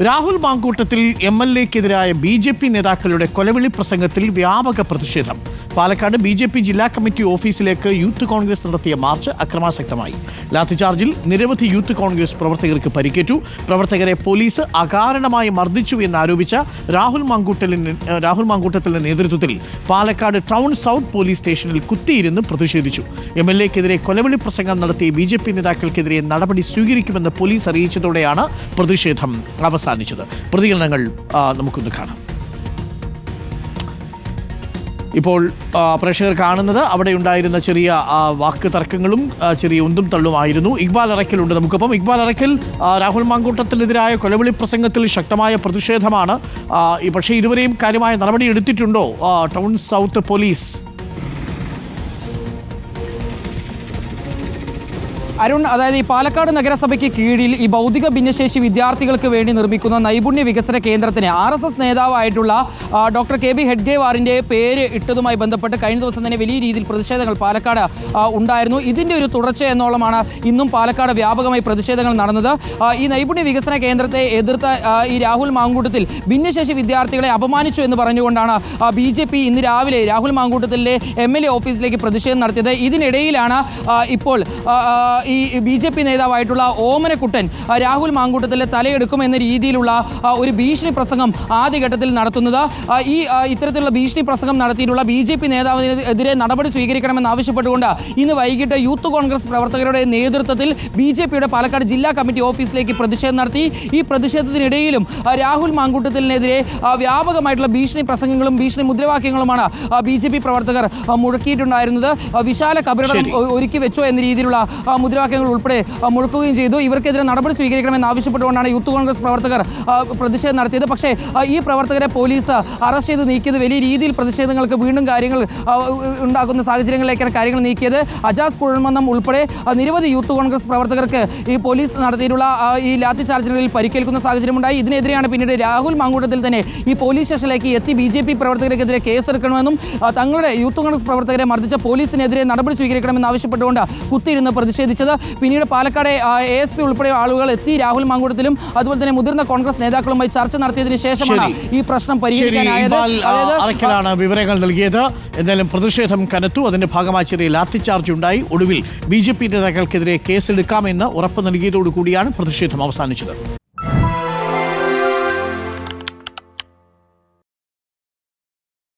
Rahul Mamkootathil M L എക്കെതിരായ B J P നേതാക്കളുടെ കൊലവിളി പ്രസംഗത്തിൽ വ്യാപക പ്രതിഷേധം. പാലക്കാട് ബി ജെ പി ജില്ലാ കമ്മിറ്റി ഓഫീസിലേക്ക് യൂത്ത് കോൺഗ്രസ് നടത്തിയ മാർച്ച് അക്രമാസക്തമായി. ലാത്തിചാർജിൽ നിരവധി യൂത്ത് കോൺഗ്രസ് പ്രവർത്തകർക്ക് പരിക്കേറ്റു. പ്രവർത്തകരെ പോലീസ് അകാരണമായി മർദ്ദിച്ചു എന്നാരോപിച്ച രാഹുൽ മാങ്കൂട്ടലിന് രാഹുൽ മാങ്കൂട്ടത്തിന്റെ നേതൃത്വത്തിൽ പാലക്കാട് ടൗൺ സൗത്ത് പോലീസ് സ്റ്റേഷനിൽ കുത്തിയിരുന്ന് പ്രതിഷേധിച്ചു. എം എൽ എക്കെതിരെ കൊലവിളി പ്രസംഗം നടത്തിയ ബി ജെ പി നേതാക്കൾക്കെതിരെ നടപടി സ്വീകരിക്കുമെന്ന് പോലീസ് അറിയിച്ചതോടെയാണ് പ്രതിഷേധം അവസാനിച്ചത്. പ്രതികരണങ്ങൾ നമുക്കൊന്ന് കാണാം. ഇപ്പോൾ പ്രേക്ഷകർ കാണുന്നത് അവിടെ ഉണ്ടായിരുന്ന ചെറിയ വാക്ക് തർക്കങ്ങളും ചെറിയ ഉന്തും തള്ളുമായിരുന്നു ഇക്ബാൽ അറയ്ക്കലുണ്ട് നമുക്കിപ്പം. ഇക്ബാൽ അറയ്ക്കൽ ആ, രാഹുൽ മാങ്കൂട്ടത്തിനെതിരായ കൊലവിളി പ്രസംഗത്തിൽ ശക്തമായ പ്രതിഷേധമാണ്. പക്ഷേ ഇതുവരെയും കാര്യമായ നടപടി എടുത്തിട്ടുണ്ടോ? Town south police. അരുൺ അതായത് ഈ പാലക്കാട് നഗരസഭയ്ക്ക് കീഴിൽ ഈ ഭൗതിക ഭിന്നശേഷി വിദ്യാർത്ഥികൾക്ക് വേണ്ടി നിർമ്മിക്കുന്ന നൈപുണ്യ വികസന കേന്ദ്രത്തിന് ആർ എസ് എസ് നേതാവായിട്ടുള്ള ഡോക്ടർ കെ ബി ഹെഡ്ഗേവാറിന്റെ പേര് ഇട്ടതുമായി ബന്ധപ്പെട്ട് കഴിഞ്ഞ ദിവസം തന്നെ വലിയ രീതിയിൽ പ്രതിഷേധങ്ങൾ പാലക്കാട് ഉണ്ടായിരുന്നു. ഇതിന്റെ ഒരു തുടർച്ച എന്നോളമാണ് ഇന്നും പാലക്കാട് വ്യാപകമായി പ്രതിഷേധങ്ങൾ നടന്നത്. ഈ നൈപുണ്യ വികസന കേന്ദ്രത്തെ എതിർത്ത ഈ രാഹുൽ മാങ്കൂട്ടത്തിൽ ഭിന്നശേഷി വിദ്യാർത്ഥികളെ അപമാനിച്ചു എന്ന് പറഞ്ഞുകൊണ്ടാണ് ബി ജെ പി ഇന്ന് രാവിലെ രാഹുൽ മാങ്കൂട്ടത്തിലെ എം എൽ എ ഓഫീസിലേക്ക് പ്രതിഷേധം നടത്തിയത്. ഇതിനിടയിലാണ് ഇപ്പോൾ ഈ ബി ജെ പി നേതാവായിട്ടുള്ള ഓമനക്കുട്ടൻ രാഹുൽ മാങ്കൂട്ടത്തിലെ തലയെടുക്കുമെന്ന രീതിയിലുള്ള ഒരു ഭീഷണി പ്രസംഗം ആദ്യഘട്ടത്തിൽ നടത്തുന്നത്. ഈ ഇത്തരത്തിലുള്ള ഭീഷണി പ്രസംഗം നടത്തിയിട്ടുള്ള ബി ജെ പി നേതാവിനെതിരെ നടപടി സ്വീകരിക്കണമെന്ന് ആവശ്യപ്പെട്ടുകൊണ്ട് ഇന്ന് വൈകിട്ട് യൂത്ത് കോൺഗ്രസ് പ്രവർത്തകരുടെ നേതൃത്വത്തിൽ ബി ജെ പിയുടെ പാലക്കാട് ജില്ലാ കമ്മിറ്റി ഓഫീസിലേക്ക് പ്രതിഷേധം നടത്തി. ഈ പ്രതിഷേധത്തിനിടയിലും രാഹുൽ മാങ്കൂട്ടത്തിനെതിരെ വ്യാപകമായിട്ടുള്ള ഭീഷണി പ്രസംഗങ്ങളും ഭീഷണി മുദ്രാവാക്യങ്ങളുമാണ് ബി ജെ പി പ്രവർത്തകർ മുഴക്കിയിട്ടുണ്ടായിരുന്നത്. വിശാല കബറിടം ഒരുക്കി വെച്ചോ എന്ന രീതിയിലുള്ള മുദ്രാവാക്യങ്ങൾ ഉൾപ്പെടെ മുഴക്കുകയും ചെയ്തു. ഇവർക്കെതിരെ നടപടി സ്വീകരിക്കണമെന്ന് ആവശ്യപ്പെട്ടുകൊണ്ടാണ് യൂത്ത് കോൺഗ്രസ് പ്രവർത്തകർ പ്രതിഷേധം നടത്തിയത്. പക്ഷേ ഈ പ്രവർത്തകരെ പോലീസ് അറസ്റ്റ് ചെയ്ത് നീക്കിയത് വലിയ രീതിയിൽ പ്രതിഷേധങ്ങൾക്ക് വീണ്ടും കാര്യങ്ങൾ ഉണ്ടാക്കുന്ന സാഹചര്യങ്ങളിലേക്കാണ് കാര്യങ്ങൾ നീക്കിയത്. അജാസ് കുഴൽമന്നം ഉൾപ്പെടെ നിരവധി യൂത്ത് കോൺഗ്രസ് പ്രവർത്തകർക്ക് ഈ പോലീസ് നടത്തിയിട്ടുള്ള ഈ ലാത്തി ചാർജുകളിൽ പരിക്കേൽക്കുന്ന സാഹചര്യമുണ്ടായി. ഇതിനെതിരെയാണ് പിന്നീട് രാഹുൽ മാങ്കൂട്ടത്തിൽ തന്നെ ഈ പോലീസ് സ്റ്റേഷനിലേക്ക് എത്തി ബി ജെ പി പ്രവർത്തകർക്കെതിരെ കേസെടുക്കണമെന്നും തങ്ങളുടെ യൂത്ത് കോൺഗ്രസ് പ്രവർത്തകരെ മർദ്ദിച്ച പോലീസിനെതിരെ നടപടി സ്വീകരിക്കണമെന്ന് ആവശ്യപ്പെട്ടുകൊണ്ട് കുത്തിയിരുന്ന് പ്രതിഷേധിച്ചത് പിന്നീട് പാലക്കാട് എ എസ് പി ഉൾപ്പെടെ ആളുകൾ എത്തി. രാഹുൽ മാങ്കൂട്ടത്തിലും അതുപോലെ തന്നെ മുതിർന്ന കോൺഗ്രസ് നേതാക്കളുമായി ചർച്ച നടത്തിയതിനു ശേഷമാണ് ഈ പ്രശ്നം പരിഹരിക്കാനായത്. വിവരങ്ങൾ നൽകിയത്. എന്തായാലും പ്രതിഷേധം കനത്തു. അതിന്റെ ഭാഗമായി ചെറിയ ലാത്തിചാർജ് ഉണ്ടായി ഒടുവിൽ ബി ജെ പി നേതാക്കൾക്കെതിരെ കേസെടുക്കാമെന്ന് ഉറപ്പ് നൽകിയതോടുകൂടിയാണ് പ്രതിഷേധം അവസാനിച്ചത്.